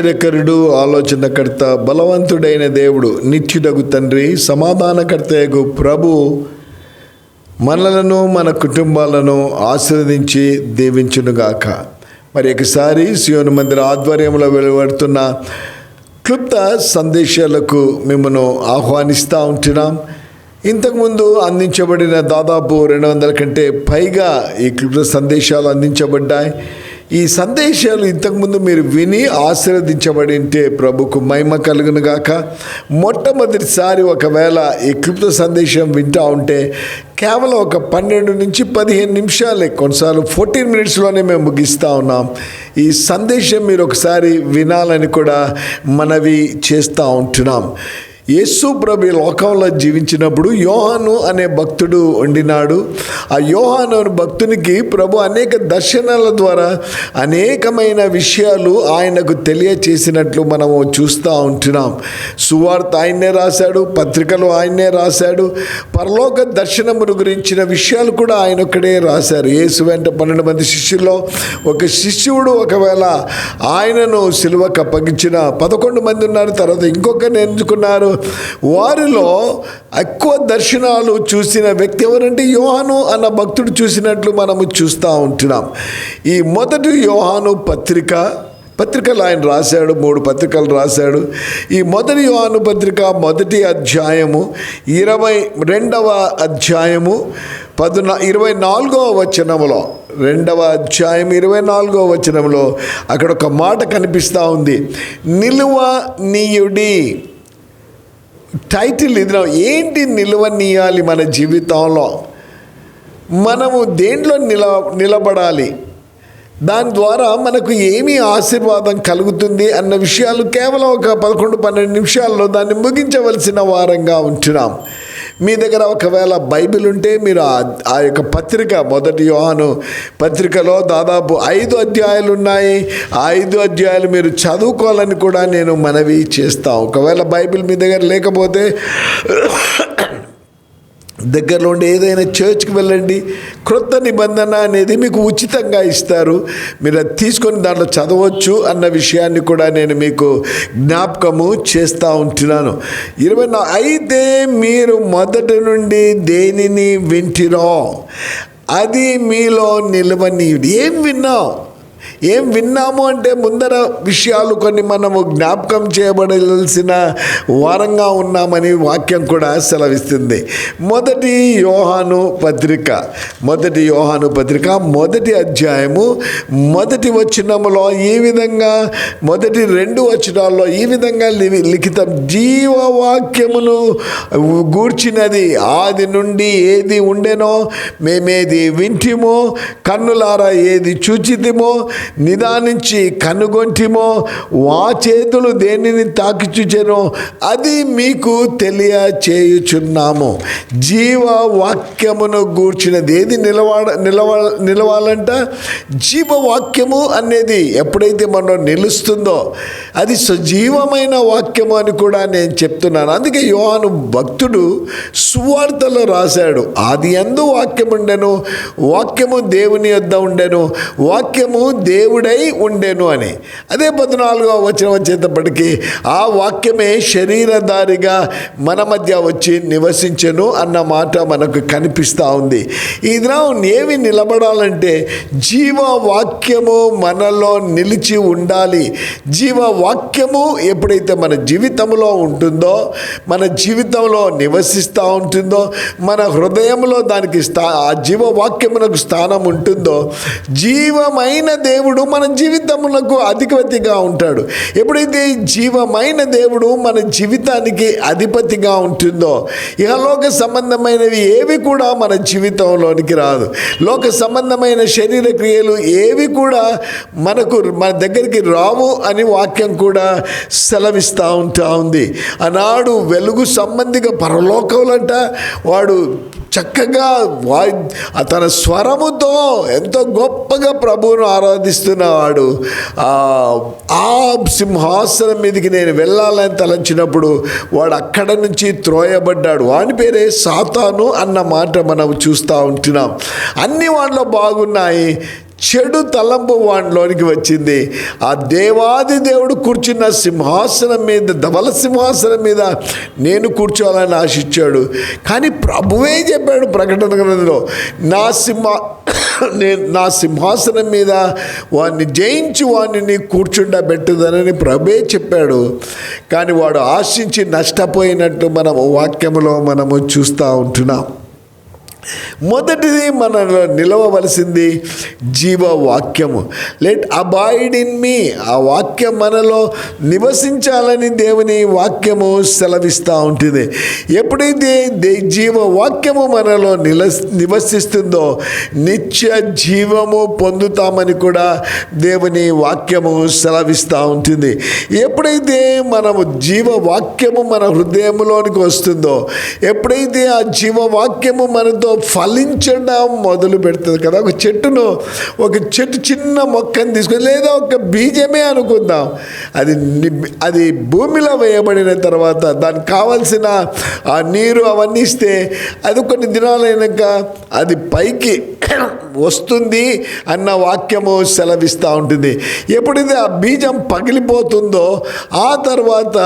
ఆశ్చర్యకరుడు ఆలోచనకర్త బలవంతుడైన దేవుడు నిత్యుడగు తండ్రి సమాధానకర్తయగు ప్రభు మనలను మన కుటుంబాలను ఆశీర్వదించి దీవించునుగాక. మరి ఒకసారి శివుని మందిర ఆధ్వర్యంలో వెలువడుతున్న క్లుప్త సందేశాలకు మిమ్మను ఆహ్వానిస్తూ ఉంటున్నాం. ఇంతకుముందు అందించబడిన దాదాపు రెండు వందల కంటే పైగా ఈ క్లుప్త సందేశాలు అందించబడ్డాయి. ఈ సందేశాలు ఇంతకుముందు మీరు విని ఆశీర్వదించబడి ఉంటే ప్రభుకు మహిమ కలుగును గాక. మొట్టమొదటిసారి ఒకవేళ ఈ క్లుప్త సందేశం వింటా ఉంటే కేవలం ఒక పన్నెండు నుంచి పదిహేను నిమిషాలే కొన్నిసార్లు ఫోర్టీన్ మినిట్స్లోనే మేము ముగిస్తూ ఉన్నాం. ఈ సందేశం మీరు ఒకసారి వినాలని కూడా మనవి చేస్తూ ఉంటున్నాం. యేసు ప్రభు లోకంలో జీవించినప్పుడు యోహాను అనే భక్తుడు వండినాడు ఆ యోహాను అనే భక్తునికి ప్రభు అనేక దర్శనాల ద్వారా అనేకమైన విషయాలు ఆయనకు తెలియచేసినట్లు మనము చూస్తూ ఉంటున్నాం. సువార్త ఆయన్నే రాశాడు పత్రికలు ఆయన్నే రాశాడు పరలోక దర్శనమును గురించిన విషయాలు కూడా ఆయన ఒక్కడే రాశారు. యేసు వెంట పన్నెండు మంది శిష్యుల్లో ఒక శిష్యుడు ఒకవేళ ఆయనను సిలువకు అప్పగించిన పదకొండు మంది ఉన్నారు తర్వాత ఇంకొకరిని ఎంచుకున్నారు వారిలో ఎక్కువ దర్శనాలు చూసిన వ్యక్తి ఎవరంటే యోహాను అన్న భక్తుడు చూసినట్లు మనము చూస్తూ ఉంటున్నాం. ఈ మొదటి యోహాను పత్రిక పత్రికలు ఆయన రాశాడు మూడు పత్రికలు రాశాడు. ఈ మొదటి యోహాను పత్రిక మొదటి అధ్యాయము ఇరవై రెండవ అధ్యాయము పదునా ఇరవై నాలుగవ వచనములో రెండవ అధ్యాయం ఇరవై నాలుగవ వచనంలో అక్కడ ఒక మాట కనిపిస్తూ ఉంది. నిలువ నీయుడి టైటిల్ ఇది ఏంటి నిలవనీయాలి మన జీవితంలో? మనము దేంట్లో నిల నిలబడాలి? దాని ద్వారా మనకు ఏమి ఆశీర్వాదం కలుగుతుంది అన్న విషయాలు కేవలం ఒక పదకొండు పన్నెండు నిమిషాల్లో దాన్ని ముగించవలసిన వారంగా ఉంటున్నాం. మీ దగ్గర ఒకవేళ బైబిల్ ఉంటే మీరు ఆ యొక్క పత్రిక మొదటి యోహాను పత్రికలో దాదాపు ఐదు అధ్యాయాలు ఉన్నాయి. ఆ ఐదు అధ్యాయాలు మీరు చదువుకోవాలని కూడా నేను మనవి చేస్తాను ఒకవేళ బైబిల్ మీ దగ్గర లేకపోతే దగ్గరలో ఉండే ఏదైనా చర్చ్కి వెళ్ళండి క్రొత్త నిబంధన అనేది మీకు ఉచితంగా ఇస్తారు. మీరు అది తీసుకొని దాంట్లో చదవచ్చు అన్న విషయాన్ని కూడా నేను మీకు జ్ఞాపకము చేస్తూ ఉంటున్నాను. ఇరవై అయితే మీరు మొదటి నుండి దేనిని వింటిరో అది మీలో నిలవనీయుడు. ఏం విన్నావు? ఏం విన్నాము అంటే ముందర విషయాలు కొన్ని మనము జ్ఞాపకం చేయబడాల్సిన వారంగా ఉన్నామని వాక్యం కూడా సెలవిస్తుంది. మొదటి యోహాను పత్రిక మొదటి యోహాను పత్రిక మొదటి అధ్యాయము మొదటి వచనములో ఈ విధంగా మొదటి రెండు వచనాల్లో ఈ విధంగా లిఖితం జీవవాక్యమును గూర్చినది. ఆది నుండి ఏది ఉండెనో మేమేది వింటిమో కన్నులారా ఏది చూచితిమో నిదానించి కనుగొంటిమో వా చేతులు దేనిని తాకిచుచెనో అది మీకు తెలియచేయుచున్నాము జీవ వాక్యమును గూర్చినది ఏది నిలవాడ నిలవ నిలవాలంట? జీవవాక్యము అనేది ఎప్పుడైతే మనం నిలుస్తుందో అది సజీవమైన వాక్యము అని కూడా నేను చెప్తున్నాను. అందుకే యోహాను భక్తుడు సువార్తలో రాశాడు ఆది ఎందు వాక్యం ఉండెను వాక్యము దేవుని యొద్ద ఉండెను వాక్యము దేవుడై ఉండెను అని. అదే పద్నాలుగో వచ్చిన వచ్చేటప్పటికి ఆ వాక్యమే శరీరధారిగా మన మధ్య వచ్చి నివసించెను అన్న మాట మనకు కనిపిస్తూ ఉంది. ఈ దినం ఏమి నిలబడాలంటే జీవ వాక్యము మనలో నిలిచి ఉండాలి. జీవ వాక్యము ఎప్పుడైతే మన జీవితంలో ఉంటుందో మన జీవితంలో నివసిస్తూ ఉంటుందో మన హృదయంలో దానికి స్థా ఆ జీవవాక్యమునకు స్థానం ఉంటుందో జీవమైన దేవుడు మన జీవితములకు అధిపతిగా ఉంటాడు. ఎప్పుడైతే జీవమైన దేవుడు మన జీవితానికి అధిపతిగా ఉంటుందో ఇక లోక సంబంధమైనవి ఏవి కూడా మన జీవితంలోనికి రాదు. లోక సంబంధమైన శరీర క్రియలు ఏవి కూడా మనకు మన దగ్గరికి రావు అని వాక్యం కూడా సెలవిస్తూ ఉంటా ఉంది. ఆనాడు వెలుగు సంబంధిగా పరలోకములంట వాడు చక్కగా వా తన స్వరముతో ఎంతో గొప్పగా ప్రభువును ఆరాధిస్తున్నవాడు. ఆ సింహాసనం మీదకి నేను వెళ్ళాలని తలంచినప్పుడు వాడు అక్కడ నుంచి త్రోయబడ్డాడు. వాని పేరే సాతాను అన్న మాట మనం చూస్తూ ఉంటున్నాం. అన్ని వాటిలో బాగున్నాయి. చెడు తలంపు వాడిలోనికి వచ్చింది. ఆ దేవాది దేవుడు కూర్చున్న సింహాసనం మీద ధవల సింహాసనం మీద నేను కూర్చోవాలని ఆశించాడు. కానీ ప్రభువే చెప్పాడు ప్రకటన గ్రంథంలో నా సింహ నేను నా సింహాసనం మీద వాడిని జయించి వాడిని కూర్చుండబెట్టుదనని ప్రభే చెప్పాడు. కానీ వాడు ఆశించి నష్టపోయినట్టు మనము వాక్యములో మనము చూస్తూ ఉంటున్నాం. మొదటిది మనలో నిలవవలసింది జీవవాక్యము. లెట్ అబాయిడ్ ఇన్ మీ ఆ వాక్యం మనలో నివసించాలని దేవుని వాక్యము సెలవిస్తూ ఉంటుంది. ఎప్పుడైతే దే జీవ వాక్యము మనలో నిల నివసిస్తుందో నిత్య జీవము పొందుతామని కూడా దేవుని వాక్యము సెలవిస్తూ ఉంటుంది. ఎప్పుడైతే మనము జీవవాక్యము మన హృదయంలోనికి వస్తుందో ఎప్పుడైతే ఆ జీవవాక్యము మనతో ఫలించడం మొదలు పెడుతుంది కదా. ఒక చెట్టును ఒక చెట్టు చిన్న మొక్కని తీసుకొని లేదా ఒక బీజమే అనుకుందాం. అది అది భూమిలో వేయబడిన తర్వాత దానికి కావలసిన ఆ నీరు అవన్నీ ఇస్తే అది కొన్ని దినాలైనాక అది పైకి వస్తుంది అన్న వాక్యము సెలవిస్తూ ఉంటుంది. ఎప్పుడైతే ఆ బీజం పగిలిపోతుందో ఆ తర్వాత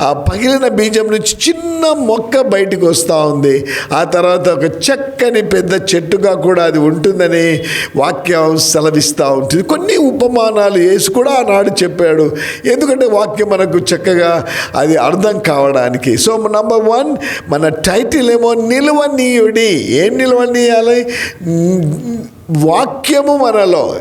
ఆ పగిలిన బీజం నుంచి చిన్న మొక్క బయటికి వస్తూ ఉంది. ఆ తర్వాత ఒక చెక్క చక్కని పెద్ద చెట్టుగా కూడా అది ఉంటుందని వాక్యం సెలవిస్తూ ఉంటుంది. కొన్ని ఉపమానాలు వేసి కూడా ఆనాడు చెప్పాడు. ఎందుకంటే వాక్యం మనకు చక్కగా అది అర్థం కావడానికి. సో నంబర్ వన్ మన టైటిల్ ఏమో నిలవనీయుడి. ఏం నిలవనీయాలి? వాక్యము మనలో.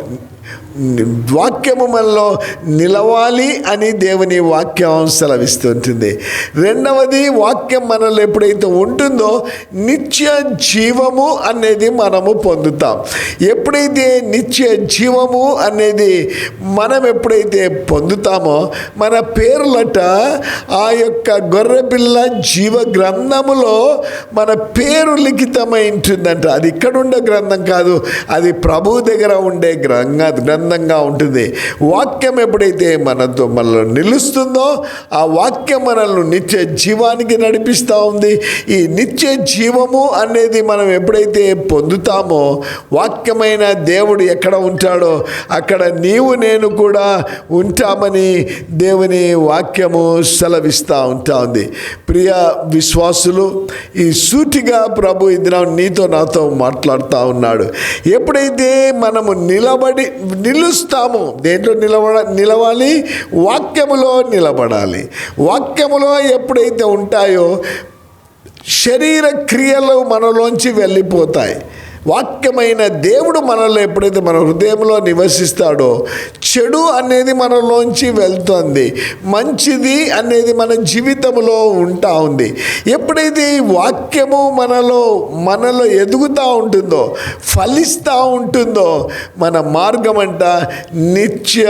వాక్యము మనలో నిలవాలి అని దేవుని వాక్యం సెలవిస్తుంటుంది. రెండవది వాక్యం మనలో ఎప్పుడైతే ఉంటుందో నిత్య జీవము అనేది మనము పొందుతాం. ఎప్పుడైతే నిత్య జీవము అనేది మనం ఎప్పుడైతే పొందుతామో మన పేర్లట ఆ యొక్క గొర్రెపిల్ల జీవ గ్రంథములో మన పేరు లిఖితమై ఉంటుందంట. అది ఇక్కడ ఉండే గ్రంథం కాదు అది ప్రభు దగ్గర ఉండే గ్రంథ అందంగా ఉంటుంది. వాక్యం ఎప్పుడైతే మనతో మనలో నిలుస్తుందో ఆ వాక్యం మనల్ని నిత్య జీవానికి నడిపిస్తూ ఉంది. ఈ నిత్య జీవము అనేది మనం ఎప్పుడైతే పొందుతామో వాక్యమైన దేవుడు ఎక్కడ ఉంటాడో అక్కడ నీవు నేను కూడా ఉంటామని దేవుని వాక్యము సెలవిస్తూ ఉంటా ఉంది. ప్రియ విశ్వాసులు ఈ సూటిగా ప్రభు ఇది నీతో నాతో మాట్లాడుతూ ఉన్నాడు. ఎప్పుడైతే మనము నిలబడి నిలుస్తాము దేంట్లో నిలబడ నిలవాలి? వాక్యములో నిలబడాలి. వాక్యములో ఎప్పుడైతే ఉంటాయో శరీర క్రియలు మనలోంచి వెళ్ళిపోతాయి. వాక్యమైన దేవుడు మనలో ఎప్పుడైతే మన హృదయంలో నివసిస్తాడో చెడు అనేది మనలోంచి వెళ్తుంది మంచిది అనేది మన జీవితంలో ఉంటా ఉంది. ఎప్పుడైతే ఈ వాక్యము మనలో మనలో ఎదుగుతూ ఉంటుందో ఫలిస్తూ ఉంటుందో మన మార్గం అంట నిత్య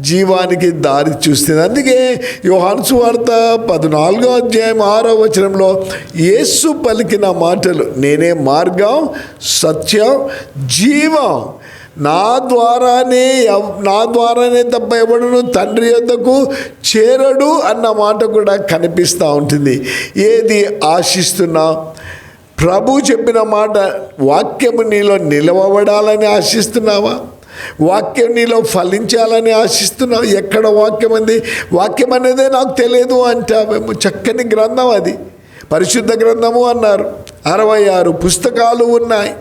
జీవానికి దారి చూస్తుంది. అందుకే యోహాన్సు వార్త పద్నాలుగో అధ్యాయం ఆరో వచనంలో యేసు పలికిన మాటలు నేనే మార్గం సత్యం జీవం. నా ద్వారానే నా ద్వారానే తప్ప ఎవడును తండ్రి యొద్దకు చేరడు అన్న మాట కూడా కనిపిస్తూ ఉంటుంది. ఏది ఆశిస్తున్నా ప్రభు చెప్పిన మాట వాక్యము నీలో నిలవబడాలని ఆశిస్తున్నావా? వాక్యం నీలో ఫలించాలని ఆశిస్తున్నావు? ఎక్కడ వాక్యం అంది వాక్యం అనేదే నాకు తెలియదు అంటావేమో? చక్కని గ్రంథం అది. పరిశుద్ధ గ్రంథము అన్నారు. అరవై ఆరు పుస్తకాలు ఉన్నాయి.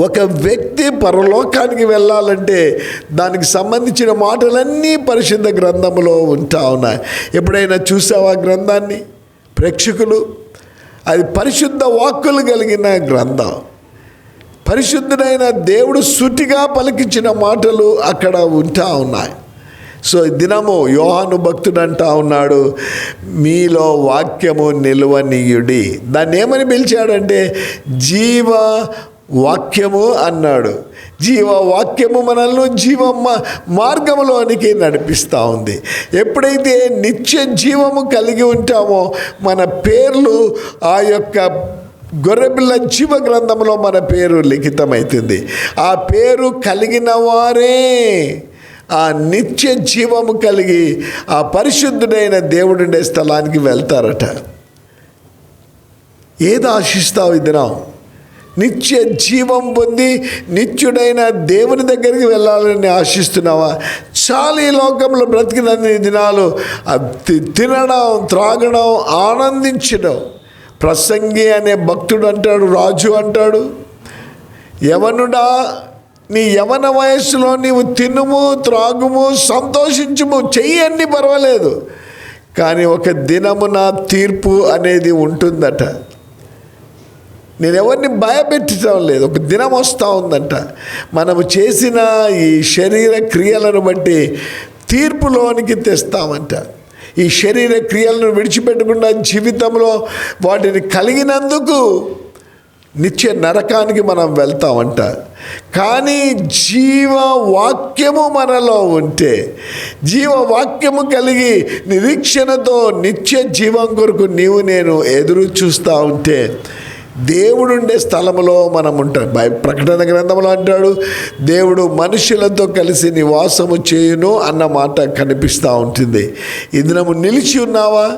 ఒక వ్యక్తి పరలోకానికి వెళ్ళాలంటే దానికి సంబంధించిన మాటలన్నీ పరిశుద్ధ గ్రంథంలో ఉంటా ఉన్నాయి. ఎప్పుడైనా చూసావా గ్రంథాన్ని? ప్రేక్షకులు అది పరిశుద్ధ వాక్కులు కలిగిన గ్రంథం. పరిశుద్ధుడైన దేవుడు సుటిగా పలికించిన మాటలు అక్కడ ఉంటా ఉన్నాయి. సో దినము యోహాను భక్తుడు అంటా ఉన్నాడు మీలో వాక్యము నిలువనీయుడి. దాన్ని ఏమని పిలిచాడంటే జీవ వాక్యము అన్నాడు. జీవ వాక్యము మనల్ని జీవ మా- నడిపిస్తూ ఉంది. ఎప్పుడైతే నిత్య జీవము కలిగి ఉంటామో మన పేర్లు ఆ యొక్క గొర్రెపిల్ల జీవ గ్రంథంలో మన పేరు లిఖితమవుతుంది ఆ పేరు కలిగిన వారే ఆ నిత్య జీవము కలిగి ఆ పరిశుద్ధుడైన దేవుడుండే స్థలానికి వెళ్తారట. ఏది ఆశిస్తావు ఈ నిత్య జీవం పొంది నిత్యుడైన దేవుని దగ్గరికి వెళ్ళాలని ఆశిస్తున్నావా? చాలా ఈ లోకంలో బ్రతికినన్ని దినాలు తినడం త్రాగడం ఆనందించడం. ప్రసంగి అనే భక్తుడు అంటాడు రాజు అంటాడు యవనుడా నీ యవన వయస్సులో నీవు తినుము త్రాగుము సంతోషించుము చెయ్యన్ని పర్వాలేదు. కానీ ఒక దినమున తీర్పు అనేది ఉంటుందట. నేను ఎవరిని భయపెట్టడం లేదు. ఒక దినం వస్తూ ఉందంట. మనము చేసిన ఈ శరీర క్రియలను బట్టి తీర్పులోనికి తెస్తామంట. ఈ శరీర క్రియలను విడిచిపెట్టకుండా జీవితంలో వాటిని కలిగినందుకు నిత్య నరకానికి మనం వెళ్తామంట. కానీ జీవవాక్యము మనలో ఉంటే జీవవాక్యము కలిగి నిరీక్షణతో నిత్య జీవం కొరకు నీవు నేను ఎదురు చూస్తూ ఉంటే దేవుడుండే స్థలములో మనం ఉంటాం బై ప్రకటన గ్రంథంలో అంటాడు దేవుడు మనుషులతో కలిసి నివాసము చేయును అన్న మాట కనిపిస్తూ ఉంటుంది. ఈ నిలిచి ఉన్నావా?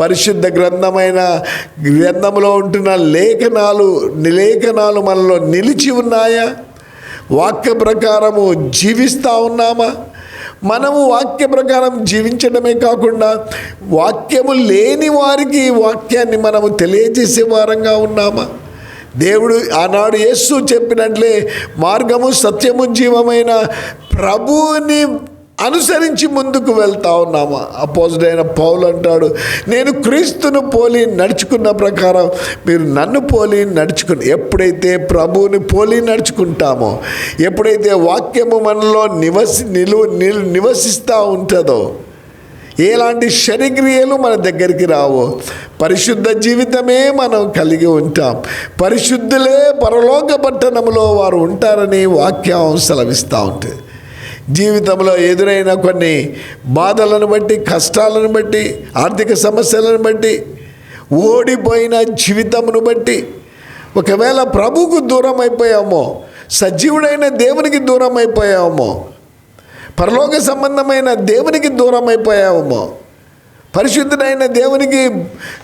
పరిశుద్ధ గ్రంథమైన గ్రంథంలో ఉంటున్న లేఖనాలు లేఖనాలు మనలో నిలిచి ఉన్నాయా? వాక్య ప్రకారము జీవిస్తూ ఉన్నామా? మనము వాక్య ప్రకారం జీవించడమే కాకుండా వాక్యము లేని వారికి వాక్యాన్ని మనము తెలియజేసే వారంగా ఉన్నామా? దేవుడు ఆనాడు యేసు చెప్పినట్లే మార్గము సత్యము జీవమైన ప్రభువుని అనుసరించి ముందుకు వెళ్తా ఉన్నామా? అపోజిడైన పౌలు అంటాడు నేను క్రీస్తును పోలి నడుచుకున్న ప్రకారం మీరు నన్ను పోలి నడుచుకుని ఎప్పుడైతే ప్రభువుని పోలి నడుచుకుంటామో ఎప్పుడైతే వాక్యము మనలో నివసి నిలు నిలు నివసిస్తూ ఉంటుందో ఎలాంటి శరీక్రియలు మన దగ్గరికి రావు పరిశుద్ధ జీవితమే మనం కలిగి ఉంటాం. పరిశుద్ధులే పరలోక పట్టణంలో వారు ఉంటారని వాక్యం సెలవిస్తూ ఉంటుంది జీవితంలో ఎదురైన కొన్ని బాధలను బట్టి కష్టాలను బట్టి ఆర్థిక సమస్యలను బట్టి ఓడిపోయిన జీవితమును బట్టి ఒకవేళ ప్రభుకు దూరం అయిపోయామో సజీవుడైన దేవునికి దూరం అయిపోయామో పరలోక సంబంధమైన దేవునికి దూరం అయిపోయామో పరిశుద్ధుడైన దేవునికి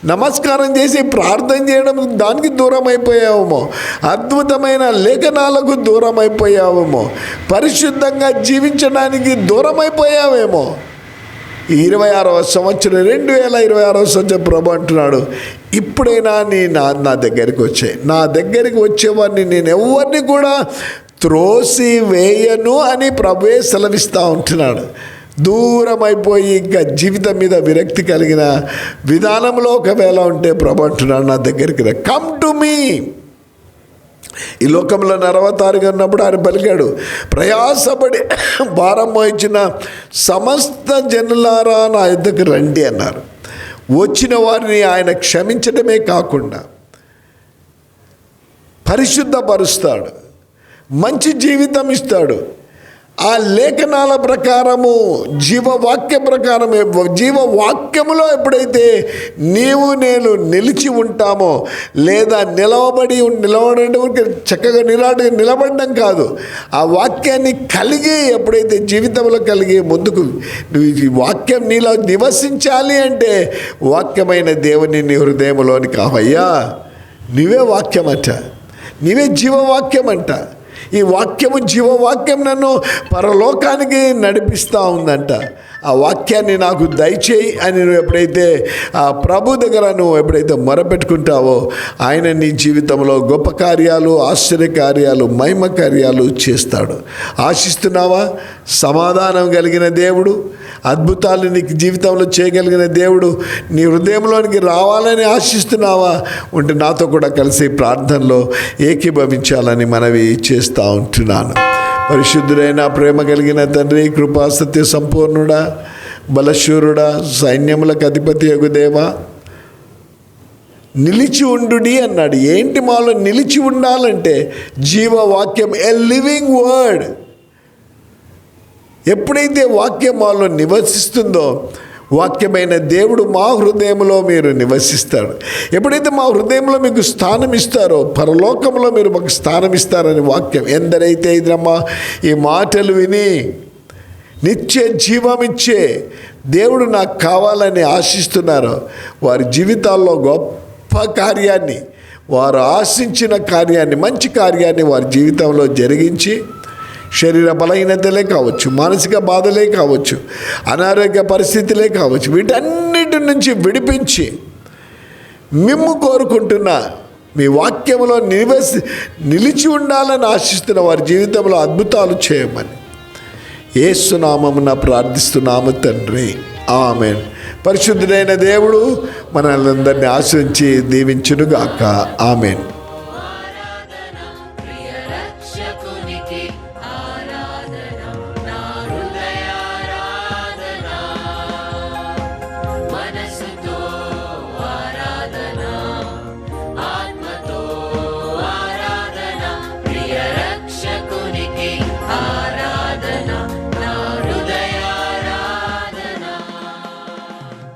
నమస్కారం చేసి ప్రార్థన చేయడం దానికి దూరం అయిపోయావేమో అద్భుతమైన లేఖనాలకు దూరం అయిపోయావేమో పరిశుద్ధంగా జీవించడానికి దూరం అయిపోయావేమో ఈ ఇరవై ఆరవ సంవత్సరం రెండు వేల ఇరవై ఆరవ సంవత్సరం ప్రభు అంటున్నాడు ఇప్పుడైనా నీ నా నా దగ్గరికి వచ్చాయి నా దగ్గరికి వచ్చేవాడిని నేను ఎవరిని కూడా త్రోసి వేయను అని ప్రభువే సెలవిస్తూ ఉంటున్నాడు. దూరం అయిపోయి ఇంకా జీవితం మీద విరక్తి కలిగిన విధానంలో ఒకవేళ ఉంటే ప్రభు అంటున్నాడు నా దగ్గరికి రా. కమ్ టు మీ ఈ లోకంలో నరవతారుగా ఉన్నప్పుడు ఆయన పలికాడు ప్రయాసపడి భారం మోయించిన సమస్త జనులారా నా యుద్ధకు రండి అన్నారు. వచ్చిన వారిని ఆయన క్షమించడమే కాకుండా పరిశుద్ధపరుస్తాడు మంచి జీవితం ఇస్తాడు ఆ లేఖనాల ప్రకారము జీవవాక్య ప్రకారం జీవవాక్యములో ఎప్పుడైతే నీవు నేను నిలిచి ఉంటామో లేదా నిలవబడి నిలవడం చక్కగా నిలబడి నిలబడడం కాదు. ఆ వాక్యాన్ని కలిగి ఎప్పుడైతే జీవితంలో కలిగి ముందుకు ఈ వాక్యం నీలో నివసించాలి అంటే వాక్యమైన దేవుని నీ హృదయంలోని కావయ్యా నీవే వాక్యం అంట నీవే జీవవాక్యం అంట ఈ వాక్యము జీవవాక్యం నన్ను పరలోకానికి నడిపిస్తూ ఉందంట. ఆ వాక్యాన్ని నాకు దయచేయి అని నువ్వు ఎప్పుడైతే ఆ ప్రభు దగ్గర నువ్వు ఎప్పుడైతే మొరపెట్టుకుంటావో ఆయన నీ జీవితంలో గొప్ప కార్యాలు ఆశ్చర్య కార్యాలు మహిమ కార్యాలు చేస్తాడు. ఆశిస్తున్నావా? సమాధానం కలిగిన దేవుడు అద్భుతాలు నీకు జీవితంలో చేయగలిగిన దేవుడు నీ హృదయంలోనికి రావాలని ఆశిస్తున్నావా? ఉంటే నాతో కూడా కలిసి ప్రార్థనలో ఏకీభవించాలని మనవి చేస్తూ ఉంటున్నాను. పరిశుద్ధుడైన ప్రేమ కలిగిన తండ్రి కృపా సత్య సంపూర్ణుడా బలశూరుడా సైన్యములకు అధిపతి యగు నిలిచి ఉండుడి అన్నాడు. ఏంటి మాలో నిలిచి ఉండాలంటే జీవవాక్యం ఎ లివింగ్ వర్డ్. ఎప్పుడైతే వాక్యం మాలో నివసిస్తుందో వాక్యమైన దేవుడు మా హృదయంలో మీరు నివసిస్తాడు ఎప్పుడైతే మా హృదయంలో మీకు స్థానం ఇస్తారో పరలోకంలో మీరు మాకు స్థానం ఇస్తారని వాక్యం ఎందరైతే ఇదమ్మా ఈ మాటలు విని నిత్య జీవమిచ్చే దేవుడు నాకు కావాలని ఆశిస్తున్నారో వారి జీవితాల్లో గొప్ప కార్యాన్ని వారు ఆశించిన కార్యాన్ని మంచి కార్యాన్ని వారి జీవితంలో జరిగించి శరీర బలహీనతలే కావచ్చు మానసిక బాధలే కావచ్చు అనారోగ్య పరిస్థితులే కావచ్చు వీటన్నిటి నుంచి విడిపించి మిమ్ము కోరుకుంటున్న మీ వాక్యంలో నివసి నిలిచి ఉండాలని ఆశిస్తున్న వారి జీవితంలో అద్భుతాలు చేయమని. ఏసునామమున ప్రార్థిస్తున్నాము తండ్రి. ఆమెన్. పరిశుద్ధుడైన దేవుడు మనల్ని అందరినీ ఆశ్రయించి దీవించునుగాక. ఆమెన్.